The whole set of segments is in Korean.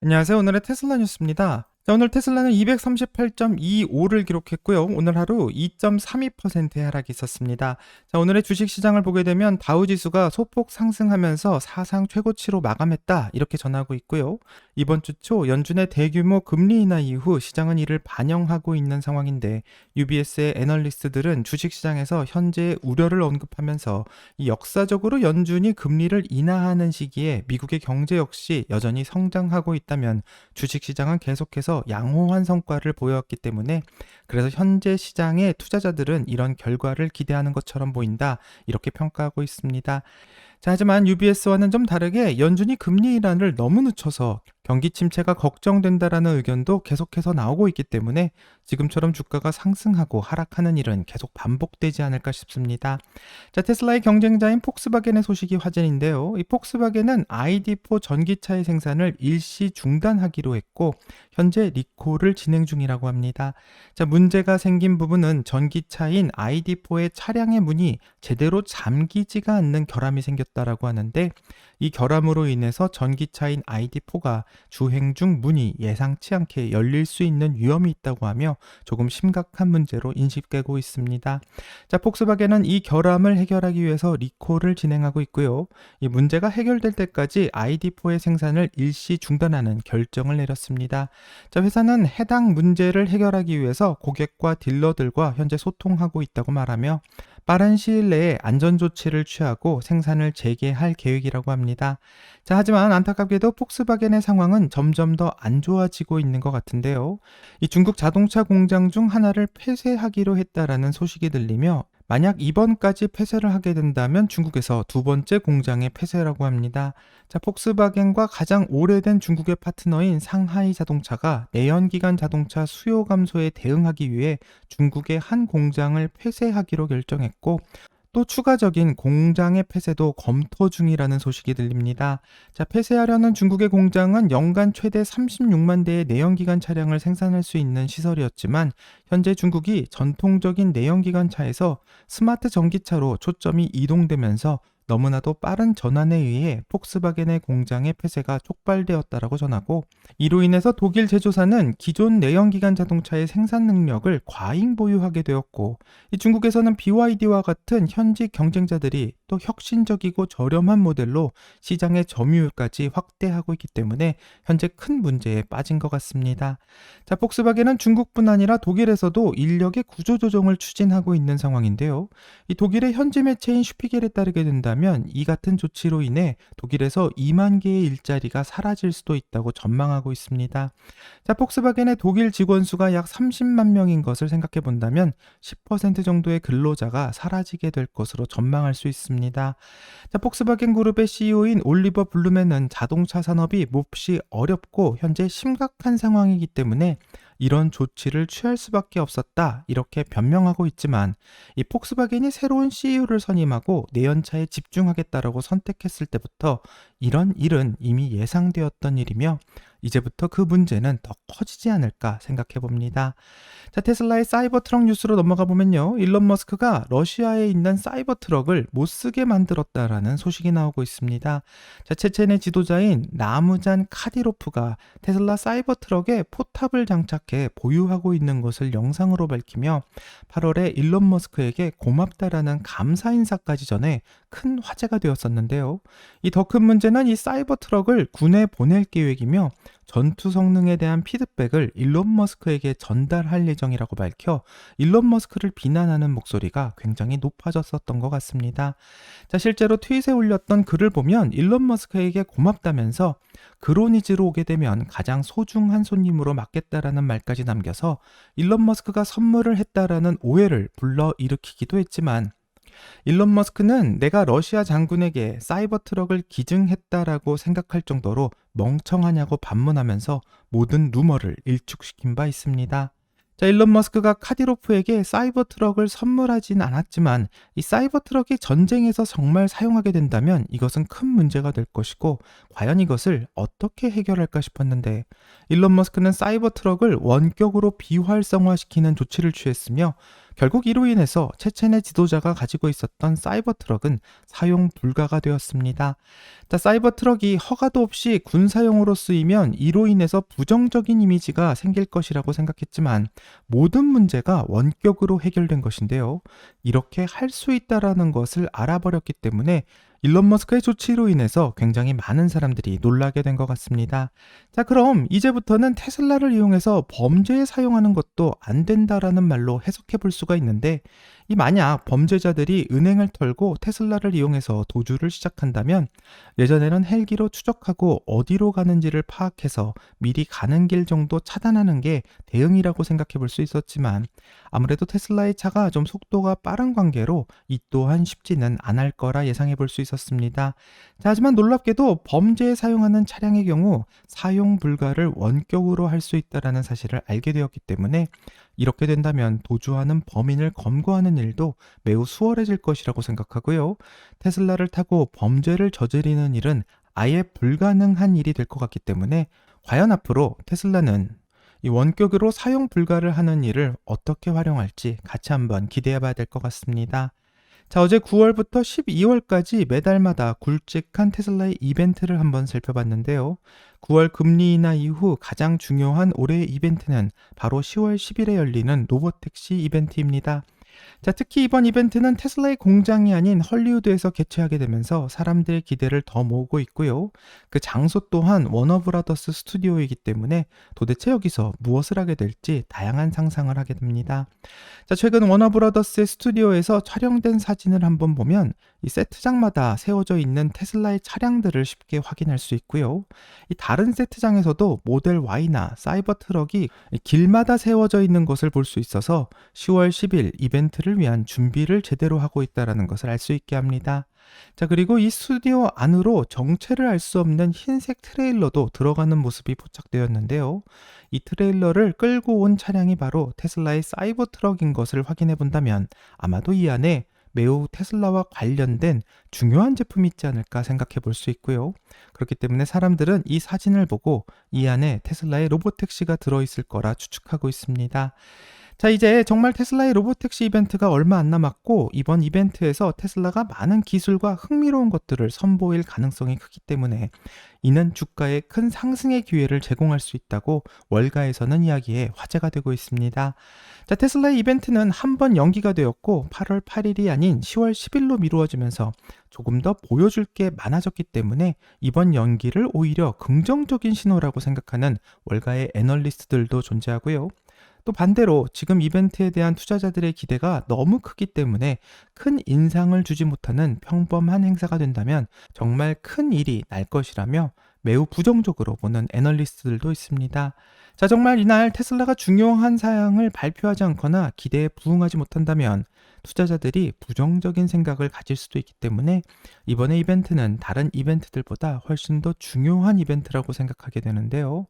안녕하세요. 오늘의 테슬라 뉴스입니다. 자, 오늘 테슬라는 238.25를 기록했고요. 오늘 하루 2.32%의 하락이 있었습니다. 자, 오늘의 주식 시장을 보게 되면 다우 지수가 소폭 상승하면서 사상 최고치로 마감했다. 이렇게 전하고 있고요. 이번 주 초 연준의 대규모 금리 인하 이후 시장은 이를 반영하고 있는 상황인데 UBS의 애널리스트들은 주식 시장에서 현재의 우려를 언급하면서 이 역사적으로 연준이 금리를 인하하는 시기에 미국의 경제 역시 여전히 성장하고 있다면 주식 시장은 계속해서 양호한 성과를 보여왔기 때문에 그래서 현재 시장의 투자자들은 이런 결과를 기대하는 것처럼 보인다. 이렇게 평가하고 있습니다. 자, 하지만 UBS와는 좀 다르게 연준이 금리 인하를 너무 늦춰서 경기 침체가 걱정된다라는 의견도 계속해서 나오고 있기 때문에 지금처럼 주가가 상승하고 하락하는 일은 계속 반복되지 않을까 싶습니다. 자, 테슬라의 경쟁자인 폭스바겐의 소식이 화제인데요. 이 폭스바겐은 ID4 전기차의 생산을 일시 중단하기로 했고 현재 리콜을 진행 중이라고 합니다. 자, 문제가 생긴 부분은 전기차인 ID4의 차량의 문이 제대로 잠기지가 않는 결함이 생겼다라고 하는데 이 결함으로 인해서 전기차인 ID4가 주행 중 문이 예상치 않게 열릴 수 있는 위험이 있다고 하며 조금 심각한 문제로 인식되고 있습니다. 자, 폭스바겐은 이 결함을 해결하기 위해서 리콜을 진행하고 있고요. 이 문제가 해결될 때까지 ID4의 생산을 일시 중단하는 결정을 내렸습니다. 자, 회사는 해당 문제를 해결하기 위해서 고객과 딜러들과 현재 소통하고 있다고 말하며 빠른 시일 내에 안전 조치를 취하고 생산을 재개할 계획이라고 합니다. 자, 하지만 안타깝게도 폭스바겐의 상황은 점점 더 안 좋아지고 있는 것 같은데요. 이 중국 자동차 공장 중 하나를 폐쇄하기로 했다라는 소식이 들리며 만약 이번까지 폐쇄를 하게 된다면 중국에서 두 번째 공장의 폐쇄라고 합니다. 자, 폭스바겐과 가장 오래된 중국의 파트너인 상하이 자동차가 내연기관 자동차 수요 감소에 대응하기 위해 중국의 한 공장을 폐쇄하기로 결정했고 또 추가적인 공장의 폐쇄도 검토 중이라는 소식이 들립니다. 자, 폐쇄하려는 중국의 공장은 연간 최대 36만 대의 내연기관 차량을 생산할 수 있는 시설이었지만 현재 중국이 전통적인 내연기관 차에서 스마트 전기차로 초점이 이동되면서 너무나도 빠른 전환에 의해 폭스바겐의 공장의 폐쇄가 촉발되었다라고 전하고 이로 인해서 독일 제조사는 기존 내연기관 자동차의 생산 능력을 과잉 보유하게 되었고 중국에서는 BYD와 같은 현지 경쟁자들이 또 혁신적이고 저렴한 모델로 시장의 점유율까지 확대하고 있기 때문에 현재 큰 문제에 빠진 것 같습니다. 자, 폭스바겐은 중국뿐 아니라 독일에서도 인력의 구조조정을 추진하고 있는 상황인데요. 이 독일의 현지 매체인 슈피겔에 따르게 된다면 이 같은 조치로 인해 독일에서 2만 개의 일자리가 사라질 수도 있다고 전망하고 있습니다. 자, 폭스바겐의 독일 직원 수가 약 30만 명인 것을 생각해 본다면 10% 정도의 근로자가 사라지게 될 것으로 전망할 수 있습니다. 자, 폭스바겐 그룹의 CEO인 올리버 블루맨은 자동차 산업이 몹시 어렵고 현재 심각한 상황이기 때문에 이런 조치를 취할 수밖에 없었다. 이렇게 변명하고 있지만 이 폭스바겐이 새로운 CEO를 선임하고 내연차에 집중하겠다라고 선택했을 때부터 이런 일은 이미 예상되었던 일이며 이제부터 그 문제는 더 커지지 않을까 생각해 봅니다. 자, 테슬라의 사이버 트럭 뉴스로 넘어가 보면요. 일론 머스크가 러시아에 있는 사이버 트럭을 못 쓰게 만들었다라는 소식이 나오고 있습니다. 자, 체첸의 지도자인 나무잔 카디로프가 테슬라 사이버 트럭에 포탑을 장착해 보유하고 있는 것을 영상으로 밝히며 8월에 일론 머스크에게 고맙다라는 감사 인사까지 전해 큰 화제가 되었었는데요. 이 더 큰 문제는 이 사이버 트럭을 군에 보낼 계획이며 전투 성능에 대한 피드백을 일론 머스크에게 전달할 예정이라고 밝혀 일론 머스크를 비난하는 목소리가 굉장히 높아졌었던 것 같습니다. 자, 실제로 트윗에 올렸던 글을 보면 일론 머스크에게 고맙다면서 그로니즈로 오게 되면 가장 소중한 손님으로 맡겠다라는 말까지 남겨서 일론 머스크가 선물을 했다라는 오해를 불러 일으키기도 했지만 일론 머스크는 내가 러시아 장군에게 사이버 트럭을 기증했다라고 생각할 정도로 멍청하냐고 반문하면서 모든 루머를 일축시킨 바 있습니다. 자, 일론 머스크가 카디로프에게 사이버 트럭을 선물하진 않았지만 이 사이버 트럭이 전쟁에서 정말 사용하게 된다면 이것은 큰 문제가 될 것이고 과연 이것을 어떻게 해결할까 싶었는데 일론 머스크는 사이버 트럭을 원격으로 비활성화시키는 조치를 취했으며 결국 이로 인해서 체첸의 지도자가 가지고 있었던 사이버 트럭은 사용 불가가 되었습니다. 자, 사이버 트럭이 허가도 없이 군사용으로 쓰이면 이로 인해서 부정적인 이미지가 생길 것이라고 생각했지만 모든 문제가 원격으로 해결된 것인데요. 이렇게 할 수 있다라는 것을 알아버렸기 때문에 일론 머스크의 조치로 인해서 굉장히 많은 사람들이 놀라게 된 것 같습니다. 자, 그럼 이제부터는 테슬라를 이용해서 범죄에 사용하는 것도 안 된다라는 말로 해석해 볼 수가 있는데, 이 만약 범죄자들이 은행을 털고 테슬라를 이용해서 도주를 시작한다면 예전에는 헬기로 추적하고 어디로 가는지를 파악해서 미리 가는 길 정도 차단하는 게 대응이라고 생각해 볼 수 있었지만 아무래도 테슬라의 차가 좀 속도가 빠른 관계로 이 또한 쉽지는 않을 거라 예상해 볼 수 있 었습니다. 자, 하지만 놀랍게도 범죄에 사용하는 차량의 경우 사용 불가를 원격으로 할 수 있다라는 사실을 알게 되었기 때문에 이렇게 된다면 도주하는 범인을 검거하는 일도 매우 수월해질 것이라고 생각하고요. 테슬라를 타고 범죄를 저지르는 일은 아예 불가능한 일이 될 것 같기 때문에 과연 앞으로 테슬라는 이 원격으로 사용 불가를 하는 일을 어떻게 활용할지 같이 한번 기대해 봐야 될 것 같습니다. 자, 어제 9월부터 12월까지 매달마다 굵직한 테슬라의 이벤트를 한번 살펴봤는데요. 9월 금리 인하 이후 가장 중요한 올해의 이벤트는 바로 10월 10일에 열리는 로보택시 이벤트입니다. 자, 특히 이번 이벤트는 테슬라의 공장이 아닌 헐리우드에서 개최하게 되면서 사람들의 기대를 더 모으고 있고요. 그 장소 또한 워너브라더스 스튜디오이기 때문에 도대체 여기서 무엇을 하게 될지 다양한 상상을 하게 됩니다. 자, 최근 워너브라더스의 스튜디오에서 촬영된 사진을 한번 보면 이 세트장마다 세워져 있는 테슬라의 차량들을 쉽게 확인할 수 있고요. 이 다른 세트장에서도 모델 Y나 사이버 트럭이 길마다 세워져 있는 것을 볼 수 있어서 10월 10일 이벤트를 위한 준비를 제대로 하고 있다는 것을 알 수 있게 합니다. 자, 그리고 이 스튜디오 안으로 정체를 알 수 없는 흰색 트레일러도 들어가는 모습이 포착되었는데요. 이 트레일러를 끌고 온 차량이 바로 테슬라의 사이버 트럭인 것을 확인해 본다면 아마도 이 안에 매우 테슬라와 관련된 중요한 제품이 있지 않을까 생각해 볼 수 있고요. 그렇기 때문에 사람들은 이 사진을 보고 이 안에 테슬라의 로보택시가 들어있을 거라 추측하고 있습니다. 자, 이제 정말 테슬라의 로보택시 이벤트가 얼마 안 남았고, 이번 이벤트에서 테슬라가 많은 기술과 흥미로운 것들을 선보일 가능성이 크기 때문에 이는 주가에 큰 상승의 기회를 제공할 수 있다고 월가에서는 이야기에 화제가 되고 있습니다. 자, 테슬라의 이벤트는 한 번 연기가 되었고 8월 8일이 아닌 10월 10일로 미루어지면서 조금 더 보여줄 게 많아졌기 때문에 이번 연기를 오히려 긍정적인 신호라고 생각하는 월가의 애널리스트들도 존재하고요. 또 반대로 지금 이벤트에 대한 투자자들의 기대가 너무 크기 때문에 큰 인상을 주지 못하는 평범한 행사가 된다면 정말 큰 일이 날 것이라며 매우 부정적으로 보는 애널리스트들도 있습니다. 자, 정말 이날 테슬라가 중요한 사양을 발표하지 않거나 기대에 부응하지 못한다면 투자자들이 부정적인 생각을 가질 수도 있기 때문에 이번에 이벤트는 다른 이벤트들보다 훨씬 더 중요한 이벤트라고 생각하게 되는데요.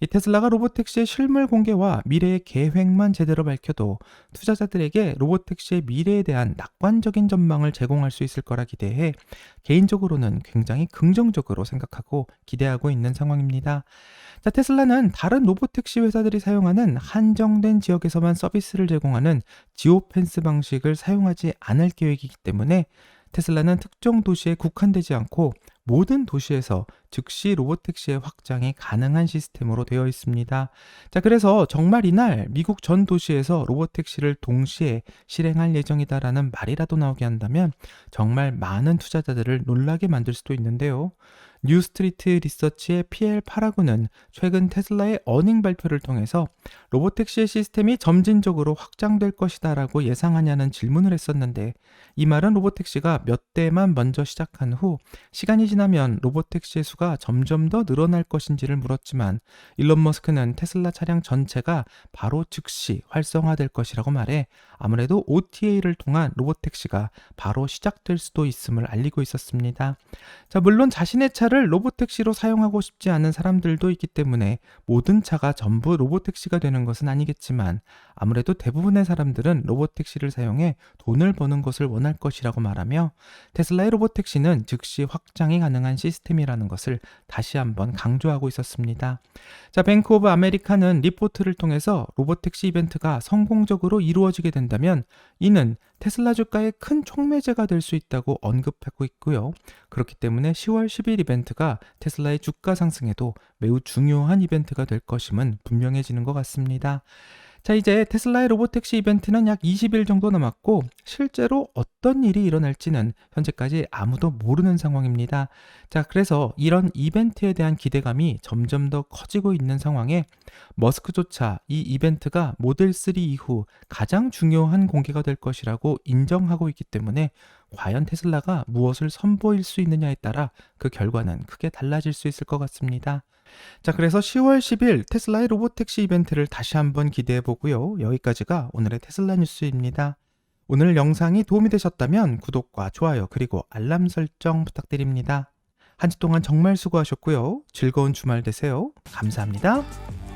이 테슬라가 로보택시의 실물 공개와 미래의 계획만 제대로 밝혀도 투자자들에게 로보택시의 미래에 대한 낙관적인 전망을 제공할 수 있을 거라 기대해 개인적으로는 굉장히 긍정적으로 생각하고 기대하고 있는 상황입니다. 자, 테슬라는 다른 로보택시 회사들이 사용하는 한정된 지역에서만 서비스를 제공하는 지오펜스 방식을 사용하지 않을 계획이기 때문에 테슬라는 특정 도시에 국한되지 않고 모든 도시에서 즉시 로보택시의 확장이 가능한 시스템으로 되어 있습니다. 자, 그래서 정말 이날 미국 전 도시에서 로보택시를 동시에 실행할 예정이다라는 말이라도 나오게 한다면 정말 많은 투자자들을 놀라게 만들 수도 있는데요. 뉴스트리트 리서치의 PL 파라군은 최근 테슬라의 어닝 발표를 통해서 로보택시의 시스템이 점진적으로 확장될 것이다 라고 예상하냐는 질문을 했었는데 이 말은 로보택시가 몇 대만 먼저 시작한 후 시간이 지나면 로보택시의 수가 점점 더 늘어날 것인지를 물었지만 일론 머스크는 테슬라 차량 전체가 바로 즉시 활성화될 것이라고 말해 아무래도 OTA를 통한 로보택시가 바로 시작될 수도 있음을 알리고 있었습니다. 자, 물론 자신의 차를 로보택시로 사용하고 싶지 않은 사람들도 있기 때문에 모든 차가 전부 로보택시가 되는 것은 아니겠지만 아무래도 대부분의 사람들은 로보택시를 사용해 돈을 버는 것을 원할 것이라고 말하며 테슬라의 로보택시는 즉시 확장이 가능한 시스템이라는 것을 다시 한번 강조하고 있었습니다. 자, 뱅크 오브 아메리카는 리포트를 통해서 로보택시 이벤트가 성공적으로 이루어지게 된다면 이는 테슬라 주가의 큰 촉매제가 될 수 있다고 언급하고 있고요. 그렇기 때문에 10월 10일 이벤트가 테슬라의 주가 상승에도 매우 중요한 이벤트가 될 것임은 분명해지는 것 같습니다. 자, 이제 테슬라의 로보택시 이벤트는 약 20일 정도 남았고 실제로 어떤 일이 일어날지는 현재까지 아무도 모르는 상황입니다. 자, 그래서 이런 이벤트에 대한 기대감이 점점 더 커지고 있는 상황에 머스크조차 이 이벤트가 모델 3 이후 가장 중요한 공개가 될 것이라고 인정하고 있기 때문에 과연 테슬라가 무엇을 선보일 수 있느냐에 따라 그 결과는 크게 달라질 수 있을 것 같습니다. 자, 그래서 10월 10일 테슬라의 로보택시 이벤트를 다시 한번 기대해 보고요. 여기까지가 오늘의 테슬라 뉴스입니다. 오늘 영상이 도움이 되셨다면 구독과 좋아요 그리고 알람 설정 부탁드립니다. 한 주 동안 정말 수고하셨고요. 즐거운 주말 되세요. 감사합니다.